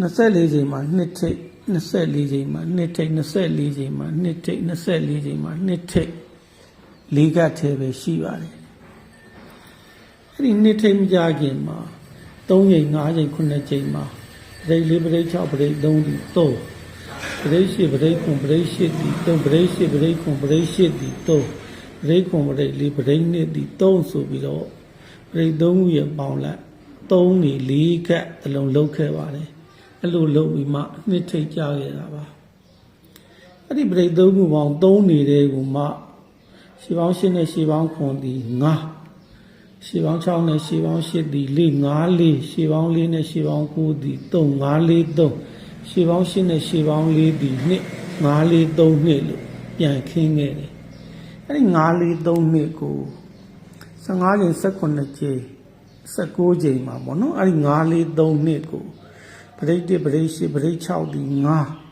24ချိန်မှာနှစ်ထိတ်24ချိန်မှာနှစ်ထိတ်24ချိန်မှာနှစ်ထိတ်24ချိန်မှာနှစ်ထိတ်လေးကတ်သေးပဲရှိပါတယ်အဲ့ဒီနှစ်ထိတ်မကြခင်မှာ3ချိန်5ချိန်9ချိန်မှာပရိတ်4ပရိတ်6ပရိတ်3ဒီ3ပရိတ်8ပရိတ်9ပရိတ်8ဒီ3ပရိတ်8ပရိတ်9ပရိတ်8ဒီ3ပရိတ်9ပရိတ်4ပရိတ်2ဒီ3ဆိုပြီးတော့ပရိတ်3ခုရဲ့ပေါင်းလိုက်3နေ4ကတ်အလုံးလောက်ခဲ့ပါတယ် အဲ့လိုလုပ်ပြီးမှနှစ်ထိတ်ကြခဲ့တာပါအဲ့ဒီပရိတ်3ခုပေါင်း3နေတဲ့ကူမှရှေးပေါင်း8နဲ့ရှေးပေါင်း9ဒီ9ရှေးပေါင်း6နဲ့ရှေးပေါင်း8ဒီ4 5 4ရှေးပေါင်း4နဲ့ရှေးပေါင်း9ဒီ3 5 4 3ရှေးပေါင်း8နဲ့ရှေးပေါင်း4ဒီ2 5 4 3 2လို့ပြန်ခင်းခဲ့တယ်အဲ့ဒီ5 4 3 2ကို15ချိန်18ချိန်19ချိန်မှာပေါ့နော်အဲ့ဒီ5 4 3 2ကို ပရိတ်1ပရိတ်8ပရိတ်6ဒီ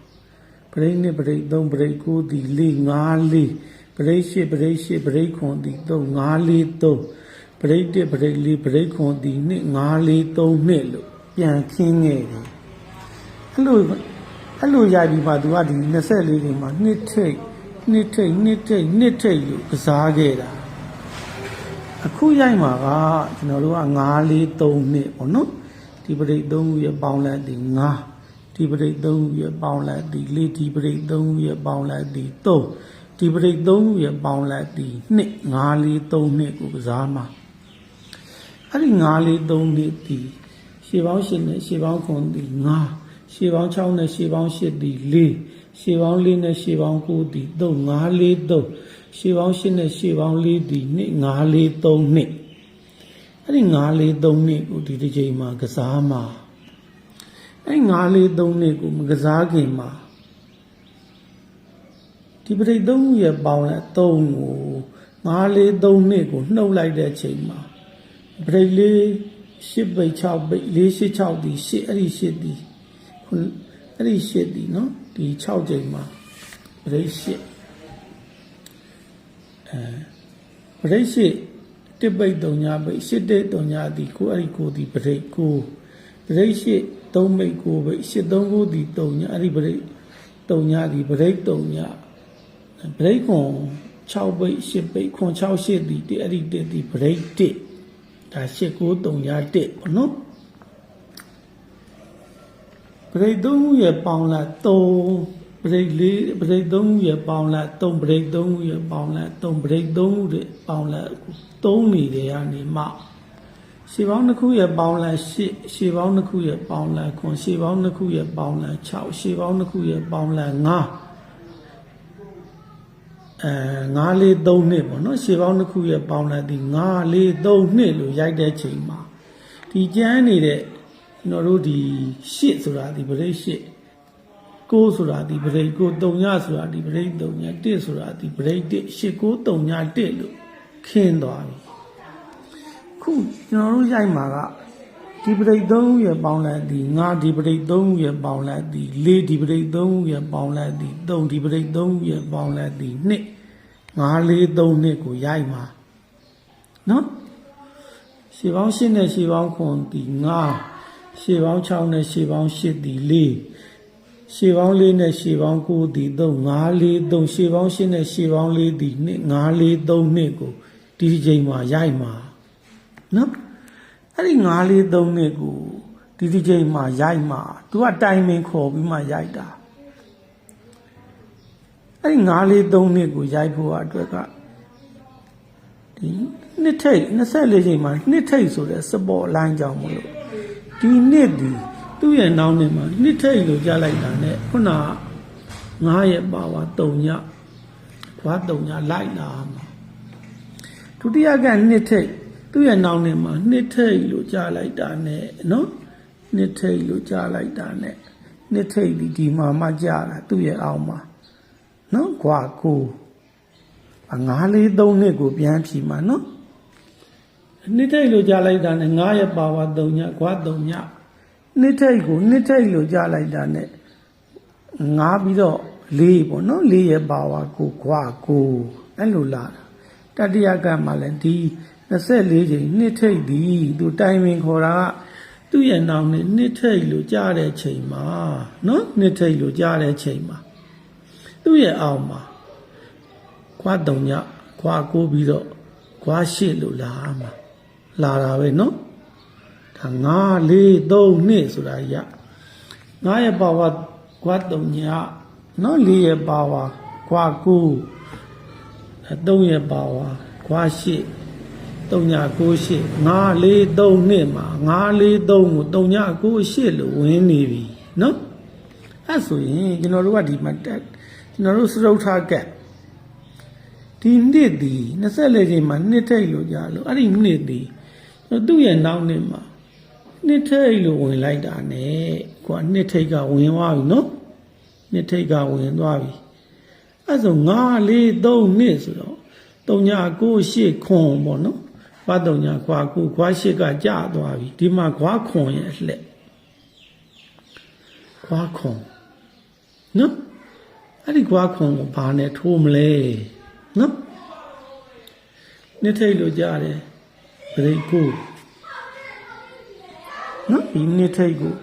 5ပရိတ်2ပရိတ်3ပရိတ်9ဒီ4 5 4ပရိတ်8ပရိတ်8ပရိတ်9ဒီ3 5 4 3ပရိတ်1ပရိတ်4ပရိတ်9ဒီ2 5 4 3 2လို့ပြန်ခင်းခဲ့တယ်အဲ့လိုအဲ့လိုရိုက်ပြီးမှသူကဒီ24ချိန်မှာနှစ်ထိတ်နှစ်ထိတ်နှစ်ထိတ်နှစ်ထိတ်လို့ကစားခဲ့တာအခုရိုက်မှာကကျွန်တော်တို့က9 4 3နှစ်ပေါ့နော် ဒီပရိတ်3ခုရဲ့ပေါင်းလိုက်ဒီ9ဒီပရိတ်3ခုရဲ့ပေါင်းလိုက်ဒီ4ဒီပရိတ်3ခုရဲ့ပေါင်းလိုက်ဒီ3ဒီပရိတ်3ခုရဲ့ပေါင်းလိုက်ဒီ2 9 4 3နှစ်ကိုကစားမှာအဲ့ဒီ9 4 3နှစ်ဒီရှေးပေါင်း8နဲ့ရှေးပေါင်း9ဒီ9ရှေးပေါင်း6နဲ့ရှေးပေါင်း8ဒီ4ရှေးပေါင်း4နဲ့ရှေးပေါင်း9ဒီ3 9 4 3ရှေးပေါင်း8နဲ့ရှေးပေါင်း4ဒီ2 9 4 3နှစ် အဲ့ဒီ9 4 3နှစ်ကိုဒီတစ်ချိန်မှာကစားမှာအဲ့9 4 3နှစ်ကိုမကစားခင်မှာဒီပရိတ်သုံးခုရဲ့ပေါင်းလိုက်3ကို9 4 3နှစ်ကိုနှုတ်လိုက်တဲ့ချိန်မှာပရိတ်လေး8ပိတ်6ပိတ်4 8 6ဒီ8အဲ့ဒီ8ဒီခုအဲ့ဒီ8ဒီနော်ဒီ6ချိန်မှာပရိတ်8အဲပရိတ်8 တစ်ပိတ်3ညပိတ်8တိတ်3ညဒီကိုအဲ့ဒီကိုဒီပရိတ်ကိုပရိတ်8 3ပိတ်9ပိတ်8 3 9ဒီ3ညအဲ့ဒီပရိတ်3ညဒီပရိတ်3ညပရိတ်ခွန်6ပိတ်8ပိတ်ခွန်6 8ဒီတစ်အဲ့ဒီတစ်ဒီပရိတ်1ဒါ8 9 3ည1ပေါ့နော်ပရိတ်3ခုရဲ့ပေါင်းလိုက်3 ပရိတ်4ပရိတ်3ခုရဲ့ပေါင်းလိုက်3ပရိတ်3ခုရဲ့ပေါင်းလိုက်3ပရိတ်3ခုရဲ့ပေါင်းလိုက်3နေတယ်ကနေမှရှေးပေါင်းတစ်ခုရဲ့ပေါင်းလိုက်8ရှေးပေါင်းတစ်ခုရဲ့ပေါင်းလိုက်9ရှေးပေါင်းတစ်ခုရဲ့ပေါင်းလိုက်6ရှေးပေါင်းတစ်ခုရဲ့ပေါင်းလိုက်9အဲ9လေး3နှစ်ပေါ့နော်ရှေးပေါင်းတစ်ခုရဲ့ပေါင်းလိုက်ဒီ9လေး3နှစ်လို့ရိုက်တဲ့ချိန်မှာဒီကျမ်းနေတဲ့ကျွန်တော်တို့ဒီ8ဆိုတာဒီပရိတ်8 6ဆိုတာဒီပရိတ်9 3ညဆိုတာဒီပရိတ်3ည1ဆိုတာဒီပရိတ်1 8 9 3ည1လို့ခင်းသွားပြီခုကျွန်တော်တို့ရိုက်မှာကဒီပရိတ်3ခုရဲ့ပေါင်းလိုက်ဒီ9ဒီပရိတ်3ခုရဲ့ပေါင်းလိုက်ဒီ4ဒီပရိတ်3ခုရဲ့ပေါင်းလိုက်ဒီ3ဒီပရိတ်3ခုရဲ့ပေါင်းလိုက်ဒီ2 9 4 3နှစ်ကိုရိုက်မှာနော်ရှေးပေါင်း8နဲ့ရှေးပေါင်း9ဒီ9ရှေးပေါင်း6နဲ့ရှေးပေါင်း8ဒီ4 ရှေးပေါင်း4နဲ့ရှေးပေါင်း9ဒီ3 9 4 3ရှေးပေါင်း8နဲ့ရှေးပေါင်း4ဒီ2 9 4 3နှစ်ကိုဒီဒီချိန်မှာရိုက်မှာနော်အဲ့ဒီ9 4 3နှစ်ကိုဒီဒီချိန်မှာရိုက်မှာသူကတိုင်ပင်ခေါ်ပြီးမှရိုက်တာအဲ့ဒီ9 4 3နှစ်ကိုရိုက်ဖို့အတွက်ကဒီနှစ်ထိတ်24ချိန်မှာနှစ်ထိတ်ဆိုတဲ့စပေါ်လိုင်းကြောင့်မလို့ဒီနှစ်ဒီ သူ့ရဲ့နောက်နှစ်မှာနှစ်ထိတ်လို့ကြားလိုက်တာနဲ့ခုန9ရဲ့ပါဝါ3ညခွာ3ညလိုက်လာမှာဒုတိယကနှစ်ထိတ်သူ့ရဲ့နောက်နှစ်မှာနှစ်ထိတ်လို့ကြားလိုက်တာနဲ့နော်နှစ်ထိတ်လို့ကြားလိုက်တာနဲ့နှစ်ထိတ်ဒီဒီမှာမှကြားတာသူ့ရဲ့အောက်မှာနော်ခွာကိုအငါးလေးသုံးနှစ်ကိုပြန်ဖြီမှာနော်နှစ်ထိတ်လို့ကြားလိုက်တာနဲ့ငါးရဲ့ပါဝါ3ညခွာ3ည နှစ်ထိတ်ကိုနှစ်ထိတ်လို့ကြားလိုက်တာနဲ့ငါးပြီးတော့လေးပေါ့နော်လေးရဲ့ပါဝါကိုခွာကိုအဲ့လိုလာတာတတိယကမှလည်းဒီ24ချိန်နှစ်ထိတ်ဒီသူတိုင်ပင်ခေါ်တာကတသူ့ရဲ့နောင်နဲ့နှစ်ထိတ်လို့ကြားတဲ့ချိန်မှာနော်နှစ်ထိတ်လို့ကြားတဲ့ချိန်မှာသူ့ရဲ့အောက်မှာခွာတုံညခွာကိုပြီးတော့ခွာရှိလို့လာမှာလာတာပဲနော် ဒါ9 4 3နှစ်ဆိုတာရ9ရဲ့ပါဝါခွာတုံညနော်4ရဲ့ပါဝါခွာကို3ရဲ့ပါဝါခွာရှိ3998 943နှစ်မှာ943ကို3998လို့ဝင်နေပြီနော်အဲ့ဆိုရင်ကျွန်တော်တို့ကဒီမှာတက်ကျွန်တော်တို့စရုပ်ထားကက်ဒီနှစ်ဒီ24ချိန်မှာနှစ်ထိတ်လို့ကြာလို့အဲ့ဒီနှစ်ဒီသူ့ရဲ့နောက်နှစ်မှာ နှစ်ထိတ်လို့ဝင်လိုက်တာ ਨੇ ကိုကနှစ်ထိတ်ကဝင်သွားပြီနော်နှစ်ထိတ်ကဝင်သွားပြီအဲ့ဆို943နှစ်ဆိုတော့3998ခွန်ပေါ့နော်ဘာတုံညာခွာကူခွာရှိကကြာသွားပြီဒီမှာခွာခွန်ရဲ့အလှက်ခွာခွန်နော်အဲ့ဒီခွာခွန်ကိုဘာနဲ့ထိုးမလဲနော်နှစ်ထိတ်လို့ကြားတယ်ဗရိတ်ကို နော်ဒီနှစ်ထိတ်ကို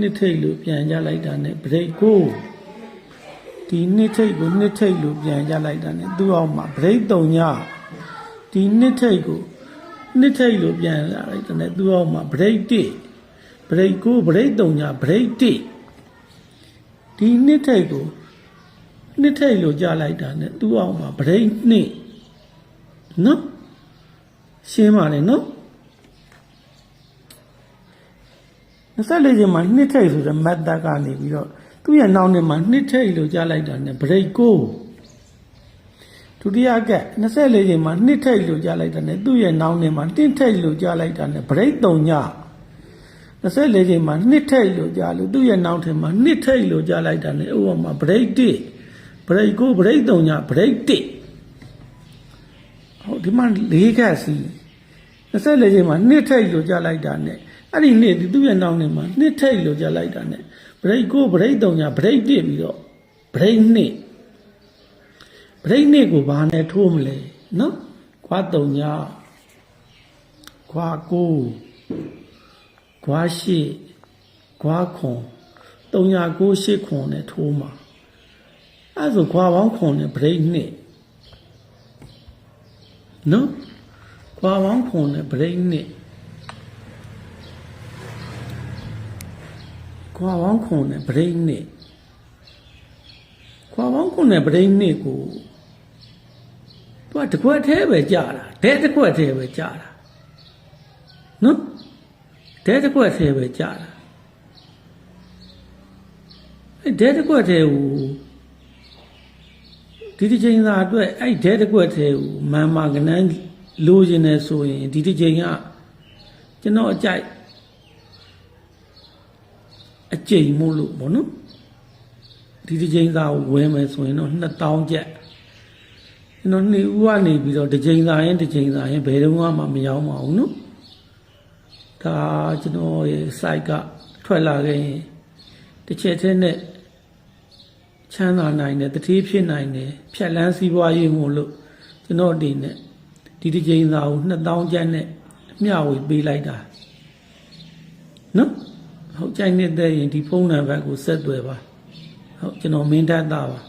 နှစ်ထိတ်လို့ပြန်ကြလိုက်တာ ਨੇ ဗရိတ်ကိုဒီနှစ်ထိတ်ကိုနှစ်ထိတ်လို့ပြန်ကြလိုက်တာ ਨੇ သူ့အောင်မှာဗရိတ်တုံညဒီနှစ်ထိတ်ကိုနှစ်ထိတ်လို့ပြန်လာလိုက်တာ ਨੇ သူ့အောင်မှာဗရိတ်တိဗရိတ်ကိုဗရိတ်တုံညဗရိတ်တိဒီနှစ်ထိတ်ကိုနှစ်ထိတ်လို့ကြားလိုက်တာ ਨੇ သူ့အောင်မှာဗရိတ်နှစ်နော်ရှင်းပါလေနော် 24ချိန်မှာနှစ်ထိတ်ဆိုတဲ့မတ်တက်ကနေပြီးတော့သူ့ရဲ့နောက်နှစ်မှာနှစ်ထိတ်လို့ကြားလိုက်တာ ਨੇ ဗရိတ်ကိုဒုတိယက24ချိန်မှာနှစ်ထိတ်လို့ကြားလိုက်တာ ਨੇ သူ့ရဲ့နောက်နှစ်မှာတစ်ထိတ်လို့ကြားလိုက်တာ ਨੇ ဗရိတ်3ည24ချိန်မှာနှစ်ထိတ်လို့ကြားလို့သူ့ရဲ့နောက်ထင်မှာနှစ်ထိတ်လို့ကြားလိုက်တာ ਨੇ ဥပမာဗရိတ်1ဗရိတ်ကိုဗရိတ်3ညဗရိတ်1ဟုတ်ဒီမှာ၄ခက်စီ24ချိန်မှာနှစ်ထိတ်လို့ကြားလိုက်တာ ਨੇ အဲ့ဒီနှစ်ဒီသူ့ရဲ့နောက်နှစ်မှာနှစ်ထိတ်လို့ကြားလိုက်တာ ਨੇ ဗရိတ်ကိုဗရိတ်3ညဗရိတ်1ပြီးတော့ဗရိတ်2ဗရိတ်2ကိုဘာနဲ့ထိုးမလဲနော်ခွာ3ညခွာ9ခွာ8ခွာခွန်3ည9 8ခွန်နဲ့ထိုးမှာအဲ့ဆိုခွာပေါင်းခွန်နဲ့ဗရိတ်2နော်ခွာပေါင်းခွန်နဲ့ဗရိတ်2 ခွာပေါင်းခွန်နဲ့ဗရိတ်2ခွာပေါင်းခွန်နဲ့ဗရိတ်2ကိုသူကတကွက်သေးပဲကြာတာဒဲတကွက်သေးပဲကြာတာနော်ဒဲတကွက်သေးပဲကြာတာအဲဒဲတကွက်သေးကိုဒီတစ်ချိန်သာအတွက်အဲ့ဒဲတကွက်သေးကိုမန်မာကနန်းလိုချင်တယ်ဆိုရင်ဒီတစ်ချိန်ကကျွန်တော်အကြိုက် အကျိန်မို့လို့ဗောနော်ဒီတစ်ချိန်သာကိုဝယ်မယ်ဆိုရင်တော့2000ကျပ်ကျွန်တော်နေဦးကနေပြီးတော့တစ်ချိန်သာရင်တစ်ချိန်သာရင်ဘယ်တော့မှမရောက်ပါဘူးနော်ဒါကျွန်တော်ရဲ့ site ကထွက်လာခဲ့ရင်တစ်ချက်သေးနဲ့ချမ်းသာနိုင်တယ်တတိဖြစ်နိုင်တယ်ဖြတ်လန်းစီးပွားရေးမို့လို့ကျွန်တော်ဒီနဲ့ဒီတစ်ချိန်သာကို2000ကျပ်နဲ့အမျှဝေပေးလိုက်တာနော် ဟုတ်ကြိုက်နေတဲ့ရင်ဒီဖုန်းနံပါတ်ကိုဆက်သွယ်ပါဟုတ်ကျွန်တော်မင်းတတ်တာပါ